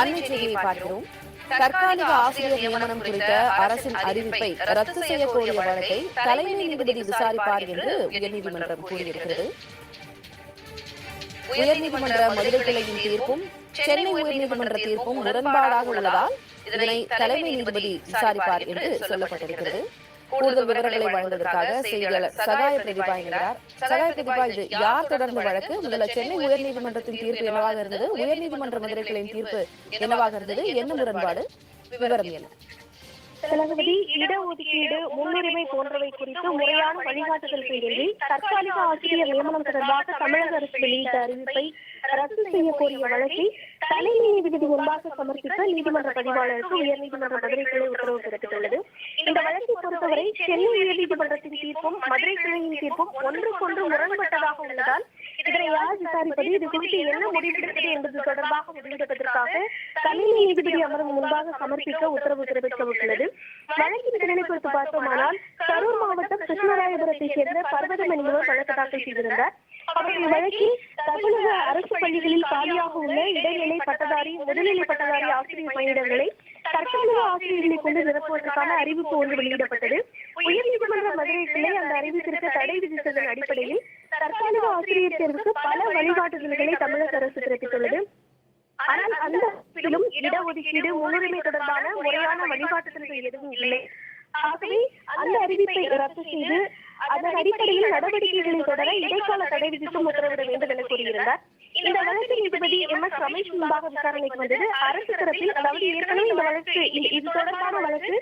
அண்மை செய்தியை பார்க்கிறோம். தற்காலிக ஆசிரியர் நியமனம் குறித்த அரசின் அறிவிப்பை ரத்து செய்யக்கூடிய வழக்கை தலைமை நீதிபதி விசாரிப்பார் என்று உயர்நீதிமன்றம் கூறியிருக்கிறது. உயர்நீதிமன்ற மதுரை கிளையின் தீர்ப்பும் சென்னை உயர்நீதிமன்ற தீர்ப்பும் முரண்பாடாக உள்ளதால் இதனை தலைமை நீதிபதி விசாரிப்பார் என்று சொல்லப்பட்டிருக்கிறது. கூடுதல் விவரங்களை வழங்குவதற்காக செய்தியாளர் சகாய பிரதிபா என்கிறார் சகாய பிரதிபா இது யார் தொடர்ந்த வழக்கு? முதல்ல சென்னை உயர்நீதிமன்றத்தின் தீர்ப்பு என்னவாக இருந்தது? உயர்நீதிமன்ற மதுரைகளின் தீர்ப்பு என்னவாக இருந்தது? என்ன முரண்பாடு? விவரம் என்ன? தளபதி இடஒதுக்கீடு முன்னுரிமை போன்றவை குறித்து முறையான வழிகாட்டுதல்களின்றி தற்காலிக ஆசிரியர் நியமனம் தொடர்பாக தமிழக அரசு வெளியிட்ட அறிவிப்பை ரத்து செய்ய கோரிய வழக்கை தலைமை நீதிபதி முன்பாக சமர்ப்பிக்க நீதிமன்ற பதிவாளருக்கு உயர்நீதிமன்ற மதுரை கிளை உத்தரவு பிறப்பித்துள்ளது. இந்த வழக்கை பொறுத்தவரை சென்னை உயர்நீதிமன்றத்தின் தீர்ப்பும் மதுரை கிளையின் தீர்ப்பும் ஒன்றுக்கொன்று முரண்பட்டதாக உள்ளதால் இதனை யார் விசாரிப்பது? இது குறித்து என்ன முடிவெடுப்பது என்பது தொடர்பாக முடிவெடுப்பதற்காக தலைமை நீதிபதி அமர்வு முன்பாக சமர்ப்பிக்க உத்தரவு பிறப்பிக்கப்பட்டுள்ளது. வழக்கின் பின்னணி குறித்து பார்த்தோமானால் கரூர் மாவட்டம் கிருஷ்ணராயபுரத்தை சேர்ந்த பர்வதம் என்பவர் வழக்கு தாக்கல் செய்திருந்தார். அவரது வழக்கில் தமிழக அரசு பள்ளிகளில் காலியாக உள்ள இடைநிலை பட்டதாரி முதுநிலை பட்டதாரி ஆசிரியர் பணியிடங்களை தற்காலிக ஆசிரியர்களை கொண்டு நிரப்புவதற்கான அறிவிப்பு ஒன்று வெளியிடப்பட்டது. உயர்நீதிமன்ற மதுரை கிளை அந்த அறிவிப்பிற்கு தடை விதித்ததன் அடிப்படையில் தற்காலிக ஆசிரியர் தேர்வுக்கு பல வழிகாட்டுதல்களை தமிழக அரசு பிறப்பித்துள்ளது. ஆனால் அந்த அறிவிப்பிலும் இடஒதுக்கீடு முன்னுரிமை தொடர்பான முறையான வழிகாட்டுதல்கள் எதுவும் இல்லை. ஆகவே அந்த அறிவிப்பை ரத்து செய்து அதன் அடிப்படையில் நடவடிக்கைகளை தொடர இடைக்கால தடை விதித்தும் உத்தரவிட வேண்டும் என கூறியிருந்தார். இந்த வழக்கு நீதிபதி எம் எஸ் ரமேஷ் முன்பாக விசாரணைக்கு வந்தது. அரசு தரப்பில் அதாவது ஏற்கனவே இந்த வழக்கு இது தொடர்பான வழக்கு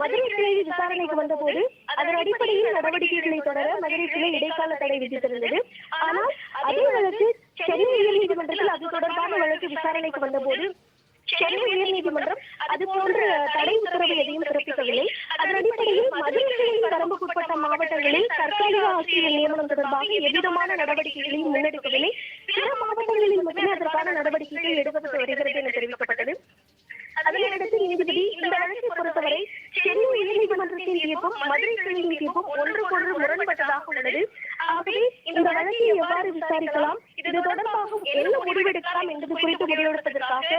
மதுரை கிளையில் விசாரணைக்கு வந்தபோது அதன் அடிப்படையில் நடவடிக்கைகளை தொடர மதுரை கிளை இடைக்கால தடை விதித்திருந்தது. ஆனால் அதே வழக்கு சென்னை உயர்நீதிமன்றத்தில் அது தொடர்பான வழக்கு விசாரணைக்கு வந்தபோது சென்னை உயர்நீதிமன்றம் அது போன்ற தடை உத்தரவு எதையும் பிறப்பிக்கவில்லை. அதன் அடிப்படையில் மதுரை கிளையின் வரம்புக்குட்பட்ட மாவட்டங்களில் தற்காலிக ஆசிரியர் நியமனம் தொடர்பாக எவ்விதமான நடவடிக்கைகளையும் முன்னெடுக்கவில்லை. பிற மாவட்டங்களில் மட்டுமே அதற்கான நடவடிக்கைகள் எடுக்கப்பட்டு வருகிறது என தெரிவிக்கப்பட்டது. அதனையடுத்து நீதிபதி இந்த வழக்கை பொறுத்தவரை சென்னை உயர்நீதிமன்றத்தின் தீர்ப்பும் மதுரை கிளையின் தீர்ப்பும் ஒன்றுக்கொன்று முரண்பட்டதாக உள்ளது. ஆகவே இந்த வழக்கை எவ்வாறு விசாரிக்கலாம்? இது தொடர்பாக என்ன முடிவெடுக்கலாம் என்பது குறித்து முடிவெடுப்பதற்காக